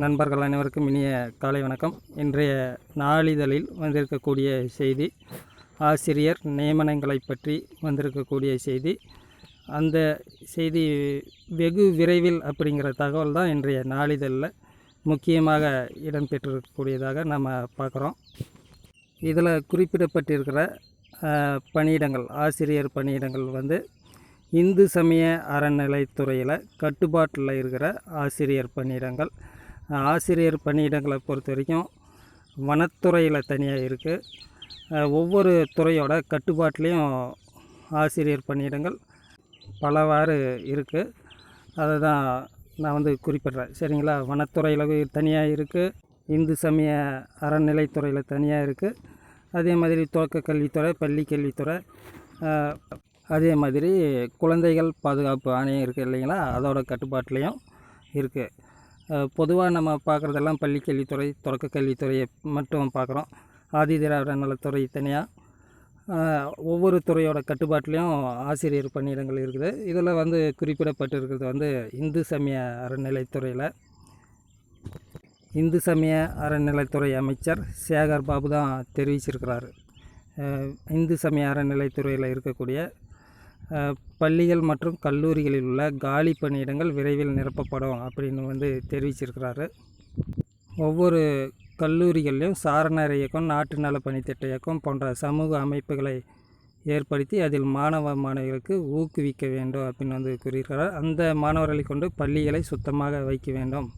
நண்பர்கள் அனைவருக்கும் இனிய காலை வணக்கம். இன்றைய நாளிதழில் வந்திருக்கக்கூடிய செய்தி ஆசிரியர் நியமனங்களை பற்றி வந்திருக்கக்கூடிய செய்தி. அந்த செய்தி வெகு விரைவில் அப்படிங்கிற தகவல் தான் இன்றைய நாளிதழில் முக்கியமாக இடம்பெற்றிருக்கக்கூடியதாக நம்ம பார்க்குறோம். இதில் குறிப்பிடப்பட்டிருக்கிற பணியிடங்கள் ஆசிரியர் பணியிடங்கள் வந்து இந்து சமய அறநிலைத்துறையில் கட்டுப்பாட்டில் இருக்கிற ஆசிரியர் பணியிடங்கள் ஆசிரியர் பணியிடங்களை பொறுத்த வரைக்கும் வனத்துறையில் தனியாக இருக்குது ஒவ்வொரு துறையோட கட்டுப்பாட்டிலையும் ஆசிரியர் பணியிடங்கள் பலவாறு இருக்குது அதை தான் நான் வந்து குறிப்பிட்றேன். சரிங்களா? வனத்துறையில் தனியாக இருக்குது இந்து சமய அறநிலைத்துறையில் தனியாக இருக்குது அதே மாதிரி துவக்க கல்வித்துறை பள்ளி கல்வித்துறை அதே மாதிரி குழந்தைகள் பாதுகாப்பு ஆணையம் இருக்குது இல்லைங்களா? அதோட கட்டுப்பாட்டிலையும் இருக்குது பொதுவாக நம்ம பார்க்குறதெல்லாம் பள்ளி கல்வித்துறை தொடக்க கல்வித்துறையை மட்டும் பார்க்குறோம் ஆதி திராவிட நலத்துறை தனியாக ஒவ்வொரு துறையோட கட்டுப்பாட்டிலையும் ஆசிரியர் பணியிடங்கள் இருக்குது. இதில் வந்து குறிப்பிடப்பட்டிருக்கிறது வந்து இந்து சமய அறநிலைத்துறையில். இந்து சமய அறநிலைத்துறை அமைச்சர் சேகர் பாபு தான் தெரிவிச்சிருக்கிறாரு. இந்து சமய அறநிலைத்துறையில் இருக்கக்கூடிய பள்ளிகள் மற்றும் கல்லூரிகளில் உள்ள காலி பணியிடங்கள் விரைவில் நிரப்பப்படும் அப்படின்னு வந்து தெரிவிச்சிருக்கிறாரு. ஒவ்வொரு கல்லூரிகள்லையும் சாரணர் இயக்கம் நாட்டு நல பணித்திட்ட இயக்கம் போன்ற சமூக அமைப்புகளை ஏற்படுத்தி அதில் மாணவ மாணவிகளுக்கு ஊக்குவிக்க வேண்டும் அப்படின்னு வந்து கூறியிருக்கிறார். அந்த மாணவர்களை கொண்டு பள்ளிகளை சுத்தமாக வைக்க வேண்டும்.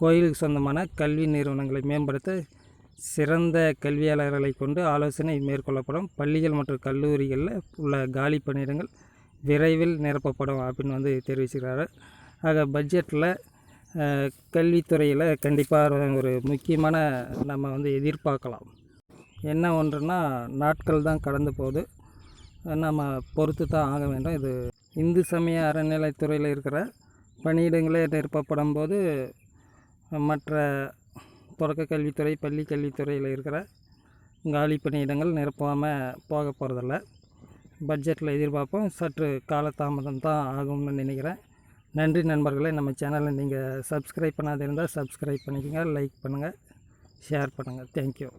கோயிலுக்கு சொந்தமான கல்வி நிறுவனங்களை மேம்படுத்த சிறந்த கல்வியாளர்களை கொண்டு ஆலோசனை மேற்கொள்ளப்படும். பள்ளிகள் மற்றும் கல்லூரிகளில் உள்ள காலி பணியிடங்கள் விரைவில் நிரப்பப்படும் அப்படின்னு வந்து தெரிவிச்சுக்கிறாரு ஆக பட்ஜெட்டில் கல்வித்துறையில் கண்டிப்பாக ஒரு முக்கியமான நம்ம வந்து எதிர்பார்க்கலாம். என்ன ஒன்றுன்னா நாட்கள் தான் கடந்து போகுது. நம்ம பொறுத்து தான் ஆக வேண்டும். இது இந்து சமய அறநிலைத்துறையில் இருக்கிற பணியிடங்களே நிரப்பப்படும் போது மற்ற தொடக்க கல்வித்துறை பள்ளி கல்வித்துறையில் இருக்கிற காலி பணியிடங்கள் நிரப்பாமல் போக போகிறதில்ல பட்ஜெட்டில் எதிர்பார்ப்போம். சற்று காலதாமதம் தான் ஆகும்னு நினைக்கிறேன். நன்றி நண்பர்களே. நம்ம சேனலை நீங்கள் சப்ஸ்கிரைப் பண்ணாத இருந்தால் சப்ஸ்கிரைப் பண்ணிக்கோங்க லைக் பண்ணுங்கள் ஷேர் பண்ணுங்கள் தேங்க்யூ.